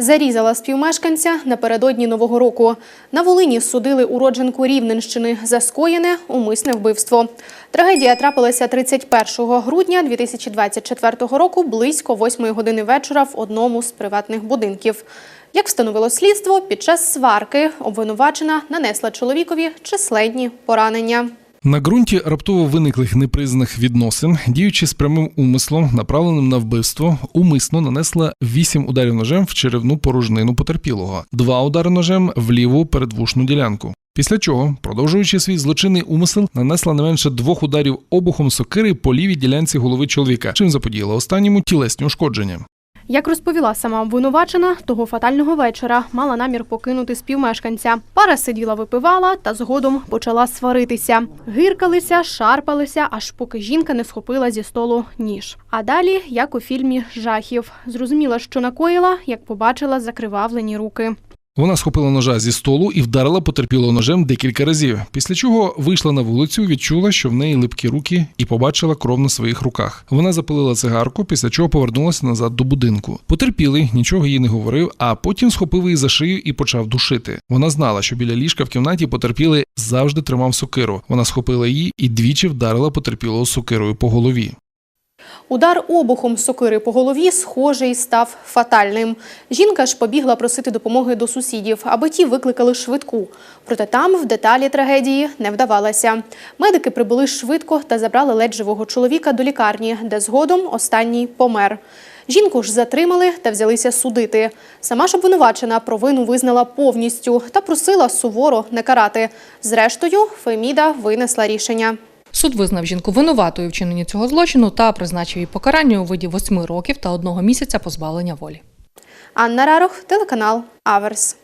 Зарізала співмешканця напередодні Нового року. На Волині судили уродженку Рівненщини за скоєне умисне вбивство. Трагедія трапилася 31 грудня 2024 року близько 8 години вечора в одному з приватних будинків. Як встановило слідство, під час сварки обвинувачена нанесла чоловікові численні поранення. На ґрунті раптово виниклих непризнаних відносин, діючи з прямим умислом, направленим на вбивство, умисно нанесла вісім ударів ножем в черевну порожнину потерпілого, два удари ножем в ліву передвушну ділянку. Після чого, продовжуючи свій злочинний умисел, нанесла не менше двох ударів обухом сокири по лівій ділянці голови чоловіка, чим заподіяла останньому тілесні ушкодження. Як розповіла сама обвинувачена, того фатального вечора мала намір покинути співмешканця. Пара сиділа, випивала та згодом почала сваритися. Гиркалися, шарпалися, аж поки жінка не схопила зі столу ніж. А далі, як у фільмі жахів, зрозуміла, що накоїла, як побачила закривавлені руки. Вона схопила ножа зі столу і вдарила потерпілого ножем декілька разів. Після чого вийшла на вулицю, відчула, що в неї липкі руки, і побачила кров на своїх руках. Вона запалила цигарку, після чого повернулася назад до будинку. Потерпілий нічого їй не говорив, а потім схопив її за шию і почав душити. Вона знала, що біля ліжка в кімнаті потерпілий завжди тримав сокиру. Вона схопила її і двічі вдарила потерпілого сокирою по голові. Удар обухом сокири по голові схожий став фатальним. Жінка ж побігла просити допомоги до сусідів, аби ті викликали швидку. Проте там в деталі трагедії не вдавалося. Медики прибули швидко та забрали ледь живого чоловіка до лікарні, де згодом останній помер. Жінку ж затримали та взялися судити. Сама ж обвинувачена провину визнала повністю та просила суворо не карати. Зрештою, Феміда винесла рішення. Суд визнав жінку винуватою в вчиненні цього злочину та призначив їй покарання у виді восьми років та одного місяця позбавлення волі. Анна Рарох, телеканал Аверс.